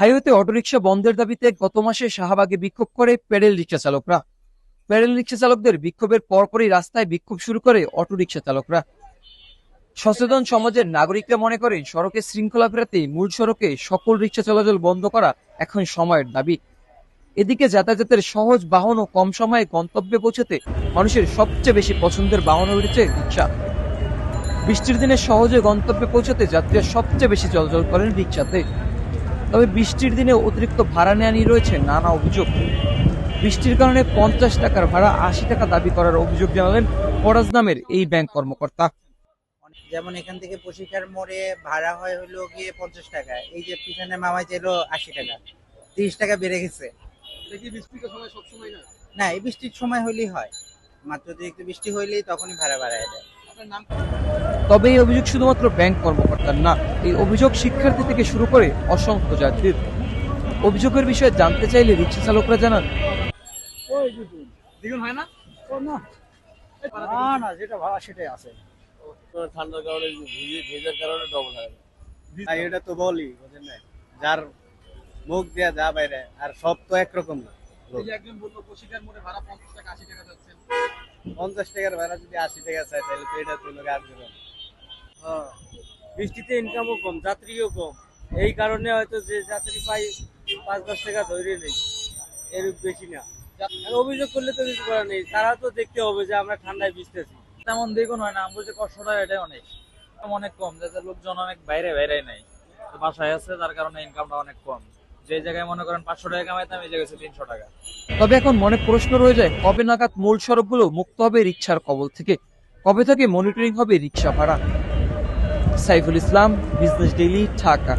হাইওয়েতে অটোরিকশা বন্ধের দাবিতে গত মাসে শাহবাগে বিক্ষোভ করে প্যাডেল রিক্সা চালকরা। প্যাডেল রিক্সা চালকদের বিক্ষোভের পরপরই রাস্তায় বিক্ষোভ শুরু করে অটোরিকশা চালকরা। সচেতন সমাজের নাগরিকরা মনে করেন সড়কে শৃঙ্খলা ফেরাতে মূল সড়কে সকল রিক্সা চলাচল বন্ধ করা এখন সময়ের দাবি। এদিকে যাতায়াতের সহজ বাহন ও কম সময়ে গন্তব্যে পৌঁছাতে মানুষের সবচেয়ে বেশি পছন্দের বাহন হয়ে উঠেছে রিক্সা বৃষ্টির দিনে সহজে গন্তব্যে পৌঁছাতে যাত্রীরা সবচেয়ে বেশি চলাচল করেন রিক্সাতে তবে বৃষ্টির দিনে অতিরিক্ত ভাড়া নেওয়া নিয়ে রয়েছে নানা অভিযোগ। বৃষ্টির কারণে পঞ্চাশ টাকার ভাড়া আশি টাকা দাবি করার অভিযোগ জানালেন ফরাজ নামের এই ব্যাংক কর্মকর্তা। যেমন এখান থেকে পশিকার মোড়ে ভাড়া হয় হলো গিয়ে পঞ্চাশ টাকা এই যে পিছনে মামাই চাইলো আশি টাকা তিরিশ টাকা বেড়ে গেছে। না? এই বৃষ্টির সময় হলেই হয়। মাত্র একটু বৃষ্টি হইলেই তখনই ভাড়া বাড়ায় দেয়। তবে এই অভিযোগ শুধুমাত্র ব্যাংক কর্মকর্তার না এই অভিযোগ শিক্ষার্থী থেকে শুরু করে অসংখ্য যাত্রীর। অভিযোগের বিষয়ে জানতে চাইলে রিক্সা চালকরা জানান। দ্বিগুণ হয় না? না না যেটা ভাড়া সেটাই আছে। ঠান্ডার কারণে ভেজার কারণে ডবল হয়। এটা তো বলি বুঝেন না? যার মুখ দেয়া যা বাইরে আর সব তো একরকম না। একজন বলল কোশিকার মোড়ে ভাড়া পঞ্চাশ টাকা আশি টাকা যাচ্ছে। পঞ্চাশ টাকার ভাড়া যদি আশি টাকা চাই তাহলে তো এটা তো লোক আর দেবে হ্যাঁ। বৃষ্টিতে ইনকামও কম যাত্রীও কম। এই কারণে হয়তো যে যাত্রী পাই পাঁচ দশ টাকা ধরে নেই। এর বেশি না। অভিযোগ করলে তো কিছু করার নেই। তারা তো দেখতে হবে যে আমরা ঠান্ডায় ভিজতেছি। তেমন দ্বিগুণ হয় না আমরা যে কষ্টটা এটাই অনেক। অনেক কম যাতে লোকজন অনেক বাইরে বাইরে নাই। বাসায় আছে তার কারণে ইনকামটা অনেক কম। যে জায়গায় মনে করেন পাঁচশো টাকা এই জায়গায় তিনশো টাকা। তবে এখন মনে প্রশ্ন রয়ে যায়, কবে নাগাদ মূল সড়কগুলো মুক্ত হবে রিক্সার কবল থেকে? কবে থেকে মনিটরিং হবে রিক্সা ভাড়া? Saiful Islam business daily Dhaka.